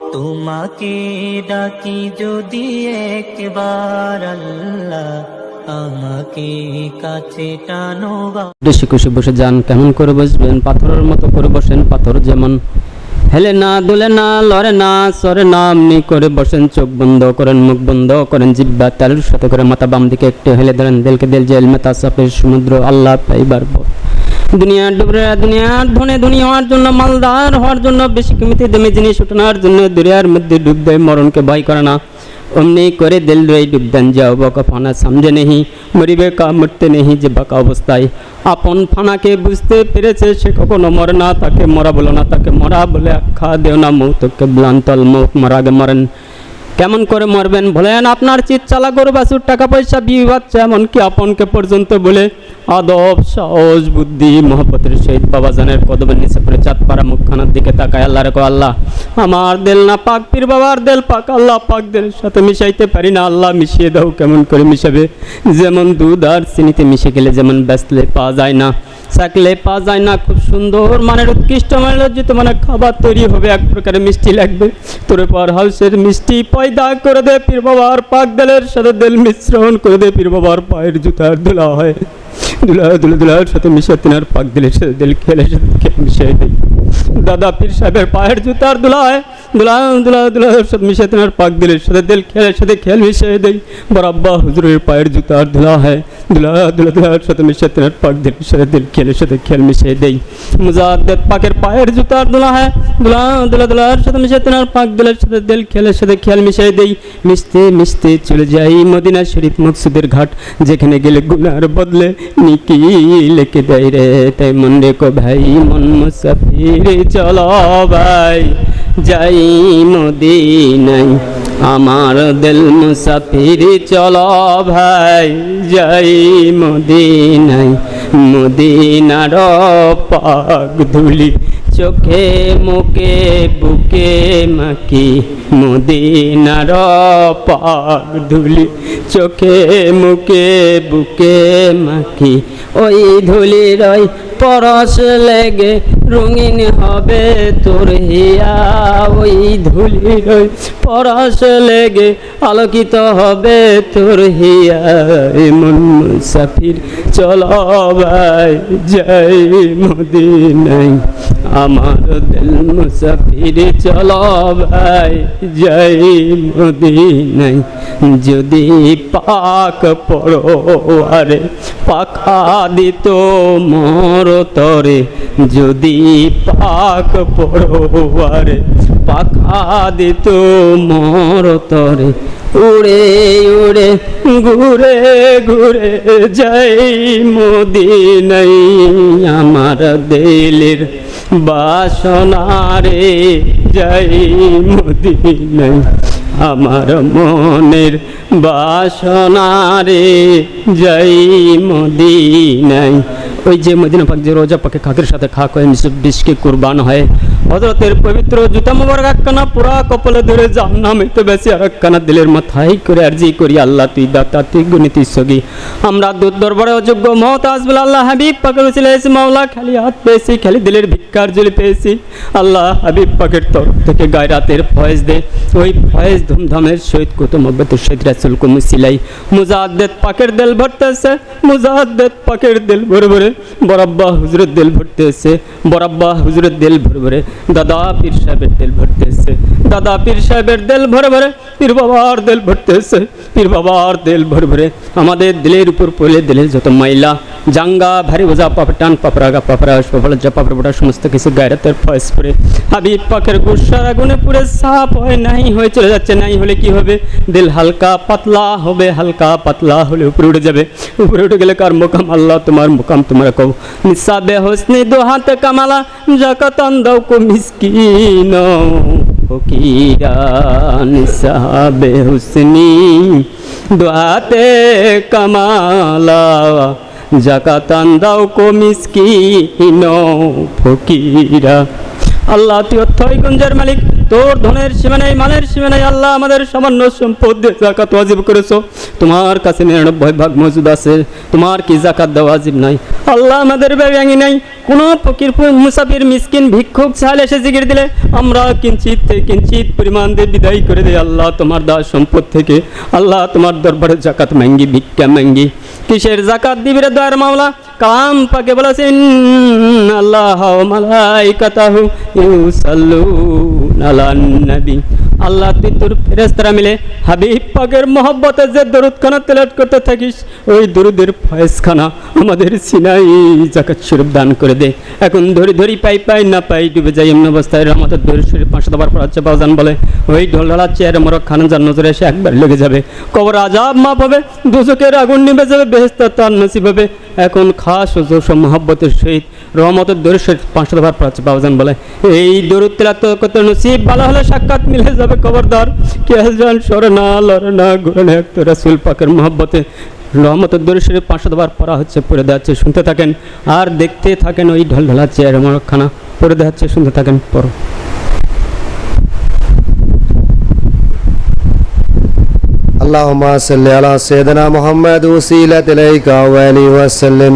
তোমাকে ডাকি যদি একবার বসে যান, কেমন করে বসবেন? পাথরের মতো করে বসেন, পাথর যেমন। হেলে না, দুলে না, লড়ে না, সরে না করে বসেন, চোখ বন্ধ করেন, মুখ বন্ধ করেন, জিব্বা তালুর সাথে করে মাথা বাম দিকে একটু হেলে ধরেন, দিলকে দিল জেল মেতা সাপের সমুদ্র, আল্লাহ পাইবার দুনিয়ার ডুবরে দুনিয়ার ধনে দুনিয়া হওয়ার জন্য, মালদার হওয়ার জন্য, বেশি কমিতে দামি জিনিস উঠানোর জন্য, দুনিয়ার মধ্যে ডুব দেয় মরণকে ভয় করে না। অমনি করে দিল রে ডুবদান যাও বকা ফানা সমঝে নেহি, মরিবে কা মরতে নেহি যে বাঁকা অবস্থায়। আপন ফানাকে বুঝতে পেরেছে সে কখনো মরে না, তাকে মরা বলো না, তাকে মরা বলে আখ্যা দেও না মৌতকে ব্লান্তল মুখ মরা আগে মরেন। কেমন করে মরবেন বলেন, আপনার চিৎ চালা গরু বাছুর, টাকা পয়সা বিয়ে বাচ্চা, এমনকি আপনকে পর্যন্ত বলে আদব, সাহস, বুদ্ধি, মহব্বতের সহিত বাবাজানের কদমের নিচে পড়ে চাঁদপাড়া মুখখানার দিকে তাকায় আল্লাহ রেখো আল্লাহ, আমার দেল না পাক পীর বাবার দেল পাক, আল্লাহ পাক দেল সাথে মিশাইতে পারি না, আল্লাহ মিশিয়ে দাও, কেমন করে মিশাবে? যেমন দুধ আর চিনিতে মিশে গেলে যেমন ব্যস্তলে পাওয়া যায় না চাকলে পাওয়া যায় না, খুব সুন্দর মানের উৎকৃষ্ট মানের লজ্জিত মানে খাবার তৈরি হবে, এক প্রকারের মিষ্টি লাগবে। তোরে পার হাউসের মিষ্টি পয়দা করে দে পীর বাবার পাক দেলের সাথে দেল মিশ্রণ করে দে, পীর বাবার পায়ের জুতার ধুলা হয়। দুলা দুলা দুলার সাথে মিশে তিনার পাক দিলের সাথে দিল খেলে সাথে খেলে মিশিয়ে দেয় দাদা পীর সাহেবের পায়ের জুতার দুলা হয় দুলা দুলা দুলার সাথে মিশে তিনার পাক দিলের সাথে দিল খেলে সাথে খেল মিশিয়ে দেয় বরাব্বা হুজুরের পায়ের জুতার ধুলা হয় দুলা দুলা দুলার সাথে মিশে তিনার পাক দিলের সাথে দিল, খেলে সাথে খেল মিশিয়ে দেয় মুজাদ্দেদ পাকের পায়ের জুতার দুলা হয়। দুলা দুলা দুলার সাথে মিশে তিনার পাক দিলের সাথে দিল, খেলে সাথে খেল মিশিয়ে দেয় মিশতে মিশতে চলে যাই মদিনা শরীফ মকসুদের ঘাট। যেখানে গেলে গুনার বদলে নিকি লেকে দেয় রে তাই মন রেখো ভাই, মন মুসাফির চলো ভাই। যাই মদিনাই আমার দিল মুসাফির, চলো ভাই, যাই মদিনাই মদিনার পাক ধুলি, চোখে মুখে বুকে মাকি মদিনার পাক ধুলি, চোখে মুখে বুকে মাকি ওই ধুলির ওই পরশ লেগে রঙিন হবে তোর হিয়া, ওই ধুলির পরশ লেগে আলোকিত হবে তোর হিয়া। এমন মুসাফির, চল ভাই যাই মদিনাই। আমার দিল মুসাফির চলো ভাই যাই মদিনাই। যদি পাক পড়ো আরে পাখা দিত মর তরে, যদি পাক পড়ো আরে পাখা দিত মর তরে উড়ে উড়ে, ঘুরে ঘুরে যাই মদিনাই। আমার দিলের বাসনারে যাই মদিনাই। আমার মনের বাসনারে যাই মদিনাই। ওই যে মদিনা পাক যে রোজা পাকে খাকের সাথে খাক হয় বিষকে কুরবান হয়। হজরতের পবিত্র জুতা মোবারক একখানা, পুরা কপালে ধরে যার নামে তো বেশি আর একখানা দিলের মাথায় করে আরজি করি আল্লাহ, তুই দাতা, তুই গুণী সগি। আমরা দুধ দরবারে অযোগ্য মত আসবুল আল্লাহ হাবিব পাকের উচিলে এসে মাওলা খালি হাত পেয়েছি, খালি দিলের ভিক্ষার জুলি পেয়েছি। আল্লাহ হাবিব পাকের তরফ থেকে গায়রাতের ফয়েজ দে, ওই ফয়েজ ধুমধামের সহিত কত মব্বতের সহিত রাসুল কুমু সিলাই মুজাদ্দেদ পাকের দিল ভরতেছে, মুজাদ্দেদ পাকের দিল ভরে ভরে বরাব্বা হুজুরের দিল ভরতেছে, বরাব্বা হুজুরের দিল ভরে ভরে, দাদা পীর সাহেবের দিল ভরতেছে, দাদা পীর সাহেবের দিল ভরে ভরে, পীর বাবার দিল ভরতেছে, পীর বাবার দিল ভরে ভরে, আমাদের দিলের উপর পড়লে দিলের যত মাইলা, জাঙ্গা, ভারী বোঝা পাপটান পাপরাগা পাপরা পাপড়া পাপড়া সমস্ত কিছু গায়রাতের ফয়েস করে হাবিব পাখের গুসার আগুনে পুরে সাপ হয় নাই হয়ে চলে যাচ্ছে, নাই হলে কি হবে? দিল হালকা পাতলা হবে, হালকা পাতলা হলে উপরে উঠে যাবে, উপরে উঠে গেলে কার মোকাম? আল্লাহ তোমার মোকাম তোমরা কও নিসাবে দো হাতে কামালা জাকাতান দাও কো মিসকিন ফকিরা নিসাবে দো হাতে কামালা জাকাতান দাও কো মিসকিন ফকিরা। আল্লাহ তুই অথই গঞ্জের মালিক। তোর ধনের সীমানাই মালের সীমানাই আল্লাহ আমাদের সামান্য সম্পদ দিয়ে জাকাত ওয়াজিব করেছ। তোমার কাছে নিরানব্বই ভাগ মজুদ আছে, তোমার কি জাকাত দেওয়া ওয়াজিব নাই? আল্লাহ আমাদের ব্যাঙি নাই। কোনো ফকির মুসাফির, মিসকিন, ভিক্ষুক সাহেল এসে জিগির দিলে আমরা কিঞ্চিত কিঞ্চিত পরিমাণ দিয়ে বিদায় করে দিই। আল্লাহ তোমার দাস সম্পদ থেকে, আল্লাহ তোমার দরবারে জাকাত মাঙ্গি, ভিক্ষা মাঙ্গি। কিসের জাকাত দিবি রে দয়ার মামলা কাম পাকে বলেছেন আল্লাহ মালাইকাতাহু নবী আল্লাহ তুই তোর ফেরেস্তারা মিলে হাবিব পাকের মহব্বতে যে দরুদখানা তেলাট করতে থাকিস, ওই দরুদের ফয়েজখানা আমাদের সিনাই জাকাত স্বরূপ দান করে দে। এখন ধরি ধরি পাই পাই না পাই ডুবে যাই এমন অবস্থায় আমাদের দরি শরীর পাঁচশো দাবার পড়াচ্ছে বাজান বলে, ওই ঢোলঢালা চেয়ারে মোরক খান যার নজরে এসে একবার লেগে যাবে। কবর আজাব মাপ হবে দুচকের আগুন নিভে যাবে বেহেস্তা তার নসিব হবে। এখন খাস ও জোশ মহব্বতের সহিত রহমতের দরি শরীর পাঁচশো দাবার পড়াচ্ছে বাজান বলে এই দরুদ তেলাত করতে নসিব ভালো হলে সাক্ষাৎ মিলে যাবে খবরদার কে জান সরে না লড়ে না ঘুরে না তো রাসুল পাকের মহব্বতে রহমতের দরি শরীর পাঁচশো দাবার পড়া হচ্ছে পড়ে দেওয়াচ্ছে শুনতে থাকেন আর দেখতে থাকেন ওই ঢল ঢালা চেয়ার মোরকখানা পড়ে দেওয়াচ্ছে শুনতে থাকেন পড়ো اللهم صل على سيدنا محمد وسيلة إليك وآله وسلم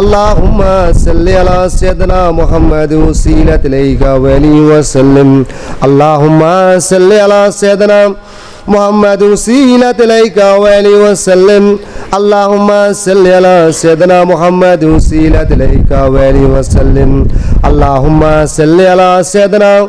اللهم صل على سيدنا محمد وسيلة إليك وآله وسلم اللهم صل على سيدنا محمد وسيلة إليك وآله وسلم اللهم صل على سيدنا محمد وسيلة إليك وآله وسلم اللهم صل على سيدنا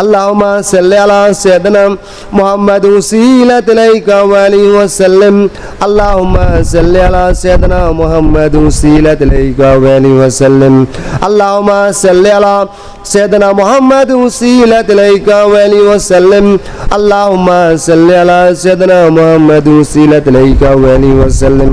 اللهم صل على سيدنا محمد وسيلة إليك وآله وسلم اللهم صل على سيدنا محمد وسيلة إليك وآله وسلم اللهم صل على سيدنا محمد وسيلة إليك وآله وسلم اللهم صل على سيدنا محمد وسيلة إليك وآله وسلم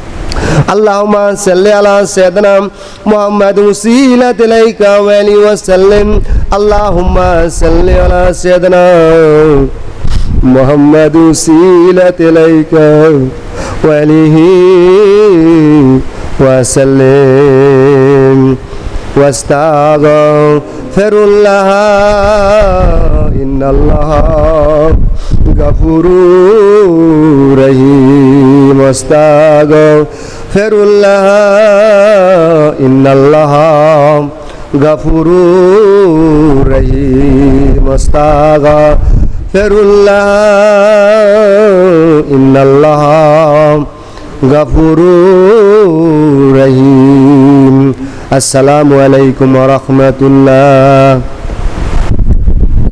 اللهم صل على سيدنا محمد وسيلة إليك وآله وسلم اللهم صل على سيدنا محمد وسيلة إليك وآله وسلم واستغفر الله إن الله غفور رحيم واستغفر ফেরুল্লাহ ইন্নাল্লাহ গাফুরু রহিম আস্তাগা ফেরুল্লাহ ইন্নাল্লাহ গাফুরু রহিম আসসালামু আলাইকুম রহমতুল্লাহ